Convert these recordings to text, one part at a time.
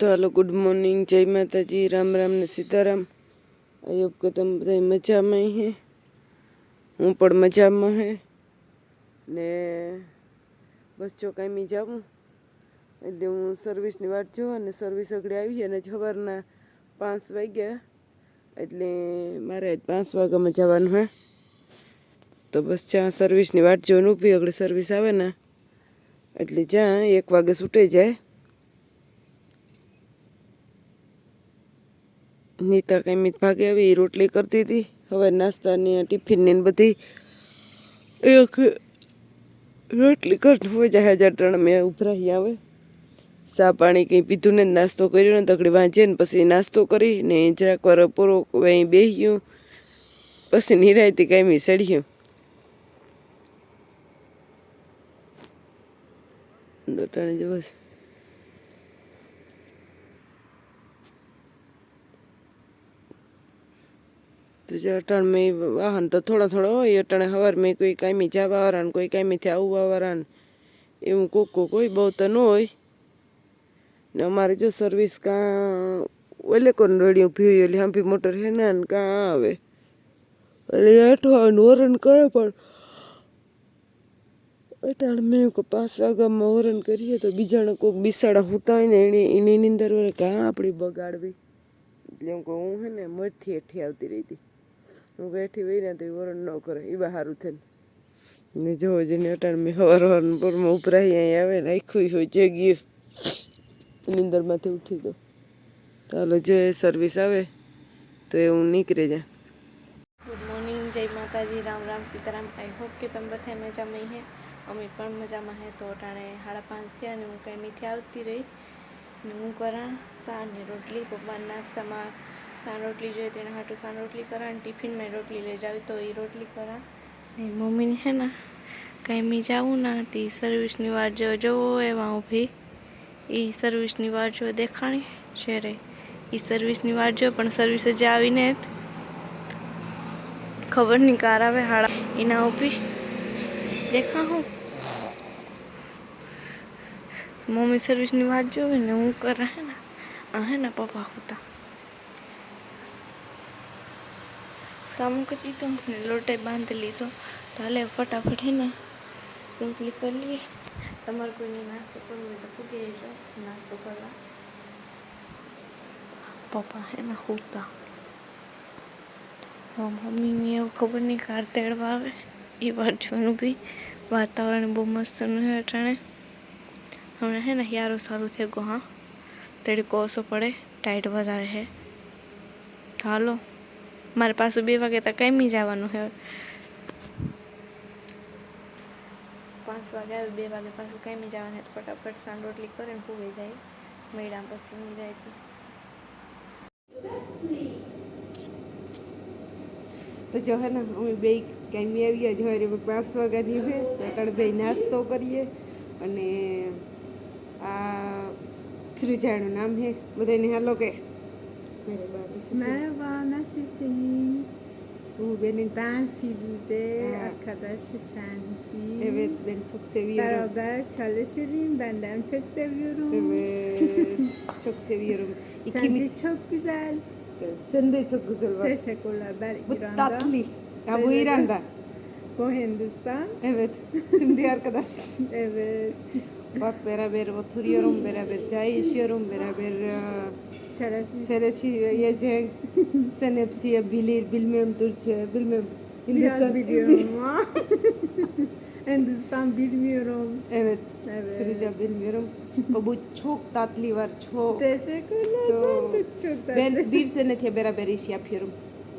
તો હાલો good morning જય માતાજી, રામ રામ ને સીતારામ. અયોબ કે તમે બધા મજામાં હે? હું પણ મજામાં હે. ને બસ જો કાંઈ જાઉં. એટલે હું સર્વિસની વાટ જોઉં અને સર્વિસ આગળ આવી અને સવારના પાંચ વાગ્યા. એટલે મારે પાંચ વાગ્યામાં જવાનું હે. તો બસ જ્યાં સર્વિસની વાટ જોઈને ઊભી આગળ સર્વિસ આવે ને. એટલે જ્યાં એક વાગે છૂટે જાય. નીતા કઈ ભાગે આવી એ રોટલી કરતી હતી. હવે નાસ્તાની ટિફિનની બધી એક રોટલી કરતું હોય જાય, હજાર ત્રણ મેં ઉભરાઈ આવે. સા પાણી કંઈ પીધું ને, નાસ્તો કર્યો ને, તકડી વાંચે ને, પછી નાસ્તો કરી ને જરાક વાર પૂરો અહીં બેસી પછી નિરાયતી કાંઈ સડ્યું દોટાણી જવાસ તો જો અટાણ મેં વાહન તો થોડા થોડા હોય, અટાણે હવાર મેં કોઈ કાયમી જવા વાળાને કોઈ કાયમીથી આવવા વાળાને એવું કોક કોક હોય બહુ તો ન હોય. ને અમારે જો સર્વિસ કાં ઓલે કોણ રડ્યું ઊભી હોય એટલે હાંભી મોટર હે ને કાં આવે. એટલે હેઠો આવે ને વરણ કરે, પણ અટાણ મેં કહું પાંચ વાગ્યામાં વરણ કરીએ તો બીજાને કોઈક બિસાડા હુતા હોય ને એની એની નીંદર વરે કાં આપણી બગાડવી? એટલે હું કહું, હું હે ને મઠથી હેઠી આવતી રહી હતી. હું બેઠી વહી ને તો વરણ ન કરે એ બહારું થઈને ને. જોવો જઈને અટાણ મેં હવાર હવારમાં પરમાં અહીં આવે ને, આખું હોય જે ગયું નિંદરમાંથી ઉઠી દો ચાલો જો એ સર્વિસ આવે, તો એ હું નીકળી જાય ગુડ મોર્નિંગ જય માતાજી, રામ રામ, સીતારામ. આઈ હોપ કે તમે બધા મજામાં હે. અમે પણ મજામાં હે. તો અટાણે સાડા પાંચ થયા અને હું કંઈ મીઠી આવતી રહી. હું કરા સા ને રોટલી પપ્પા નાસ્તામાં સાન રોટલી જોઈએ, તેના હાટું સાન રોટલી કરા ને ટિફિનમાં રોટલી લઈ જાવી, તો એ રોટલી કરા. ને મમ્મીને હે ને, કંઈ મી જાવું ના, તે સર્વિસની વાર જો જોવો એમાં ઊભી. એ સર્વિસની વાર જો દેખાણી છે એ સર્વિસની વાર જો, પણ સર્વિસ જ. આવીને ખબર નહીં કાર આવે હાડા. એના ઊભી. દેખા હું. મમ્મી સર્વિસની વાત જોવે ને હું કરે હે ને. આ હે ને પપ્પા હોતા. સામું કરી દીધું લોટે બાંધી લીધો. તો હાલે ફટાફટ હે ને રોટલી કરી લઈએ. તમારે કોઈને નાસ્તો કરવો હોય તો ફૂકી જાઓ નાસ્તો કરવા. પપ્પા હે ને હોતા મમ્મીને એવું ખબર નહીં કાર તેડવા આવે. એ જોવાનું બી. વાતાવરણ બહુ મસ્તનું છે અટાણે. હમણાં હે ને યારો સારું થઈ ગયું, હા. તડકો ઓછો પડે, ટાઈટ વધારે છે હાલો. મારે પાછું બે વાગે તો કંઈ જવાનું છે. પાંચ વાગે આવે બે વાગે પાછું કંઈ જવાનું છે. ફટાફટ સાંજ રોટલી કરે ને પૂવે જાય. મેળા પછી જાય તો. જો હે ને અમે બે કાંઈ આવીએ જ હોય પાંચ વાગ્યાની હોય તો અટાણે બે નાસ્તો કરીએ. અને આ સૃજાનું નામ હે બધાને હાલો કે Merhaba, nasılsın? Bu benim ben Firuze, ha. arkadaş Şenki. Evet, ben çok seviyorum. Beraber çalışırım, benden çok seviyorum. Evet, çok seviyorum. İkimiz... Şenki çok güzel. Evet, sen de çok güzel var. Teşekkürler, ben bu İran'da. Bu tatlı. Ya bu İran'da. Bu Hindistan. Evet, şimdi arkadaş. evet. Bak beraber oturuyorum, beraber çay içiyorum, beraber... E, e, Çalışırım. çalışacak. Sen hepsi bilir, bilmem Türkçe, bilmem Biraz biliyorum ama. Hindistan bilmiyorum. Evet. Evet. Firuz'a bilmiyorum. Bu çok tatlı var, çok. Teşekkürler. Çok. Çok tatlı. Ben bir senedir beraber iş yapıyorum.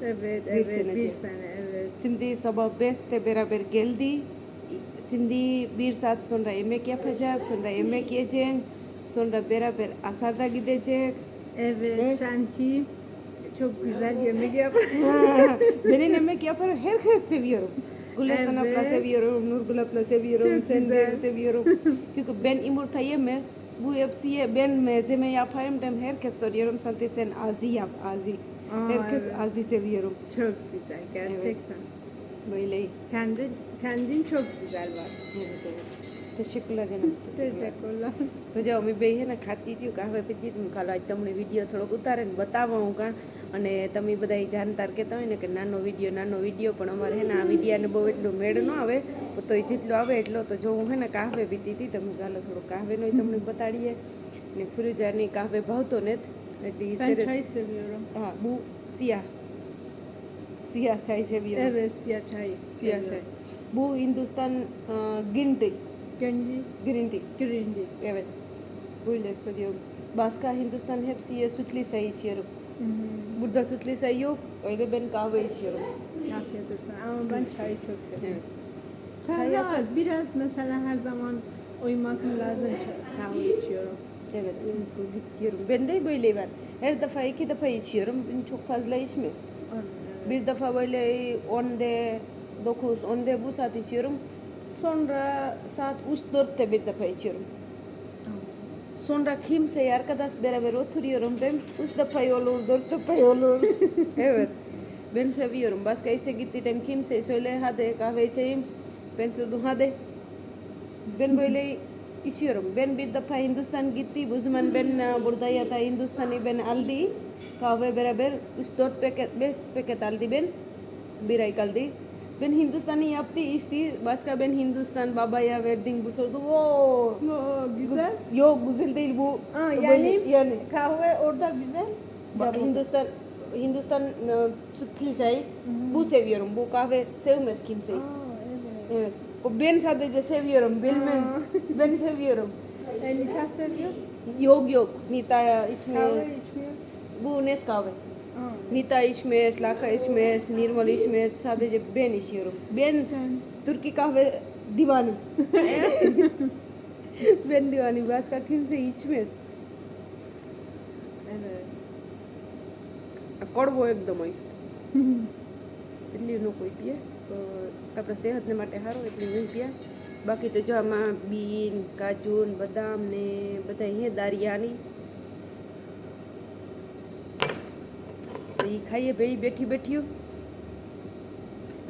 Evet, bir evet. sene bir sene, evet. Şimdi sabah 5'te beraber geldi. Şimdi bir saat sonra yemek yapacak, sonra yemek yiyecek. Sonra beraber asarda gidecek. Evet, Evet. Şanti çok güzel yemek yapar. Benim yemek yapar, herkes seviyorum. Abla Evet. seviyorum, Nurgül abla seviyorum, Çok sen de güzel. seviyorum. Çünkü ben yumurta yemez. Bu hepsi ben mezeme yapayım dem herkes soruyorum. Sanki sen azi yap, azi. Aa, herkes evet. azi seviyorum. Çok güzel gerçekten. Böyle. Kendi kendin çok güzel var. Evet, evet. છે ને તે છે Cola. તો જો અમે બે હે ને ખાતી હતી કાવે પીતી હતી કાલે આજ તમને વીડિયો થોડોક ઉતારે ને બતાવો હું કાં અને તમે બધા જાણતાર કહેતા હોય ને કે નાનો વીડિયો નાનો વીડિયો પણ અમારે હે ને આ વિડીયાને બહુ એટલું મેળ ન આવે તો એ જેટલો આવે એટલો. તો જો હું હે ને કાહવે પીતી હતી તમે કાલે થોડો કાહવેનો તમને બતાડીએ. ને ફિરોજાની કાહવે ભાવતો ને એટલે. હા બહુ સિયા સિયા ચાય છે સિયા Evet સિયા ચાય બહુ Hindustan green Gengi. Green tea. Green tea. Evet. Böyle söylüyorum. Başka Hindistan hepsi sütlü çay içiyorum. Hı-hı. Burada sütlü çay yok. Öyle ben kahve içiyorum. Afiyet olsun. Ama ben çayı çok seviyorum. Evet. Çay az. Biraz mesela her zaman uyumak lazım kahve içiyorum. Evet. Gidiyorum. Ben de böyle var. Her defa iki defa içiyorum. Ben çok fazla içmez. Evet. Bir defa böyle 10'de 9, 10'de bu saat içiyorum. Sonra saat 3-4'te bir defa içiyorum. Sonra kimseye arkadaş beraber oturuyorum ben. Üç defa olur, dört defa olur. evet. Ben seviyorum. Başka işe gittiğim kimseye söyle hadi kahve içeyim. Ben sürdüm hadi. Ben böyle içiyorum. Ben bir defa Hindistan gitti. Bu zaman ben burada ya da Hindistan'ı ben aldı. Kahve beraber 3-4 paket, 5 paket aldı ben. Bir ay kaldı. Ben Hindistan'ı yaptı içti. Başka ben Hindistan babaya verdim bu sordu. Oo, güzel. Yok güzel değil bu. Aa, Böyle- yani, yani kahve orada güzel. Ba- Hindistan Hindistan e, sütlü çay bu seviyorum. Bu kahve sevmez kimse. Aa, evet. Evet. O ben sadece seviyorum. Bilmem. ben seviyorum. E, Nita seviyor. Yok yok. Nita Kahve içmez. içmiyor. Bu Nescafe. Aa, Nita içmez, Laka içmez, Nirmal içmez. Sadece ben içiyorum. Ben sen. Türkiye kahve divanı. ben divanı. Başka kimse içmez. Evet. કડવો એકદમ હોય એટલી ન કોઈ પીએ તો આપણા સેહતને માટે સારું એટલી નહીં પીએ બાકી તો જો આમાં બીન કાજુ ને બદામ ને બધા અહીંયા દારિયાની એ ખાઈએ ભાઈ બેઠી બેઠ્યું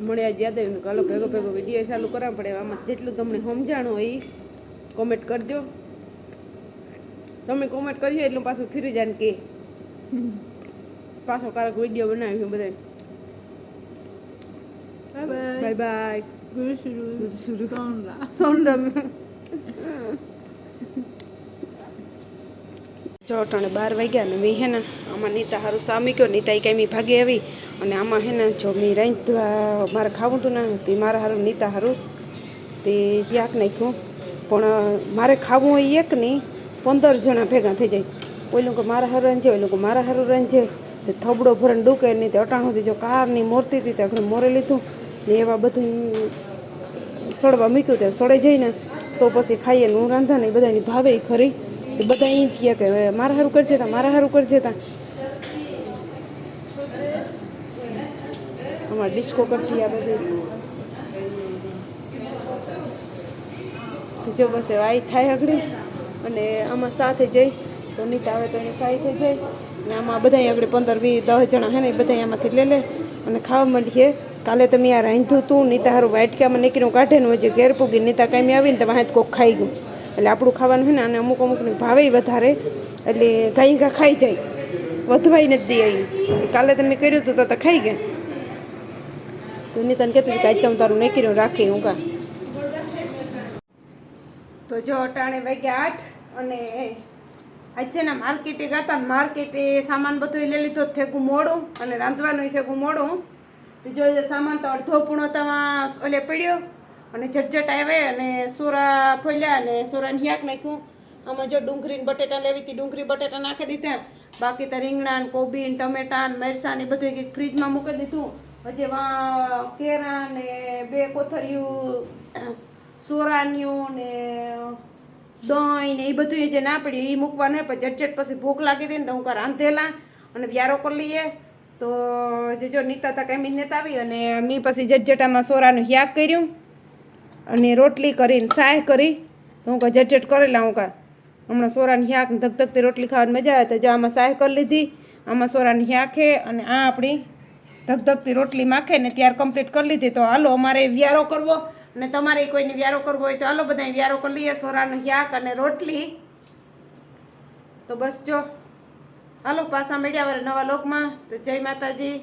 મને આજ યાદ આવ્યું હાલો ભેગો ભેગો વીડિયો ચાલુ કરવા પડે આમાં જેટલું તમને સમજાણું હોય એ કોમેન્ટ કરજો. તમે કોમેન્ટ કરજો એટલું પાછું ફીરી જાય કે. પાછો કારક વીડિયો બનાવ્યો બધા. Bye bye Görüşürüz. Sonara. Sonra. જો અટાણે બાર વાગ્યા ને મેં હેને આમાં નીતા હારું સામી ગયો નીતા એ કાંઈ ભાગે આવી અને આમાં હેને જો મેં રાંધવા મારે ખાવું હતું ને તે મારા હારું નીતા હારું તે યાક નાખ્યું. પણ મારે ખાવું હોય એક નહીં પંદર જણા ભેગા થઈ જાય. કોઈ લોકો મારા હારું રાંધે, કોઈ લોકો મારા હારું રાંધે. તે થબડો ભરણ ડૂકે નહીં તે અટાણું હતી જો કારની મોરતી હતી તે આપણે મોરે લીધું. ને એવા બધું સડવા મૂક્યું, તે સડે જઈને તો પછી ખાઈએ હું રાંધા ને બધાની ભાવે ખરી. તે બધા અહીં જ કહે કે મારા સારું કરજે તા, મારા સારું કરજે તા. અમારે ડિસ્કો કરતી આ બધી. જો બસ વાઈ થાય આગળ અને આમાં સાથે જઈ, તો નીતા આવે તો એને સાથે જઈ ને આમાં બધા આગળ પંદર વીસ દસ જણા હે ને એ બધા આમાંથી લે લે. અને ખાવા માંડીએ. કાલે તમે આ રાંધ્યું તું, નીતા હારું વાટકામાં નીકળ્યું, કાઢે ને હજી ઘેર પૂગી, નીતા કાંઈ આવીને તો વાંહે કોક ખાઈ ગયું. એટલે આપણું ખાવાનું છે ને અને અમુક અમુકને ભાવે વધારે. એટલે ઘાઈ ઘા ખાઈ જાય. વધવાય નથી દે કાલે તમે કર્યું હતું તો ખાઈ ગયા. તો નીતાને કહેતી હતી કે આજે તમે તારું નીકળ્યું રાખી હું કા? તો જો અટાણે વાગ્યા આઠ અને આજે ને માર્કેટે ગયા ને માર્કેટે સામાન બધું લઈ લીધો થેગું મોડું અને રાંધવાનું થેગું મોડું. બીજો સામાન તો અડધો પૂણો તમા ઓલે પડ્યો. અને ઝટઝટ આવે અને સોરા ફોલ્યા અને સોરાને હિયાક નાખ્યું. આમાં જો ડુંગળીને બટેટા લેવી હતી, ડુંગળી બટેટા નાખી દીધા. બાકી તો રીંગણા કોબીન કોબી ટમેટા મરસા એ બધું એક ફ્રીજમાં મૂકી દીધું. હજી વા કેરા ને બે કોથરિયું સોરાન્યું ને દહીં ને એ બધું જે ના પડ્યું એ મૂકવાનું પણ ઝટઝટ પછી ભૂખ લાગી હતી ને તો હું કાં રાંધેલા અને વ્યારો કરી લઈએ. તો જે જો નીતા તા કાંઈ નેતા આવી અને મેં પછી ઝટઝટામાં સોરાનું યાગ કર્યું. અને રોટલી કરીને સાય કરી. તો હું કાં ઝટઝટ કરેલા હું કાં હમણાં સોરાની હ્યાક ધગધગતી રોટલી ખાવાની મજા આવે તો જો આમાં સાય કરી લીધી. આમાં સોરાની હ્યાખે અને આ આપણી ધગધગતી રોટલી માખે ને ત્યાર કમ્પ્લીટ કરી લીધી. તો હાલો અમારે વ્યારો કરવો અને તમારે કોઈને વ્યારો કરવો હોય તો હાલો બધા વ્યારો કરી લઈએ સોરાનું હ્યાક અને રોટલી. તો બસ જો. હાલો પાછા મળ્યા વારે નવા લોકમાં તો જય માતાજી.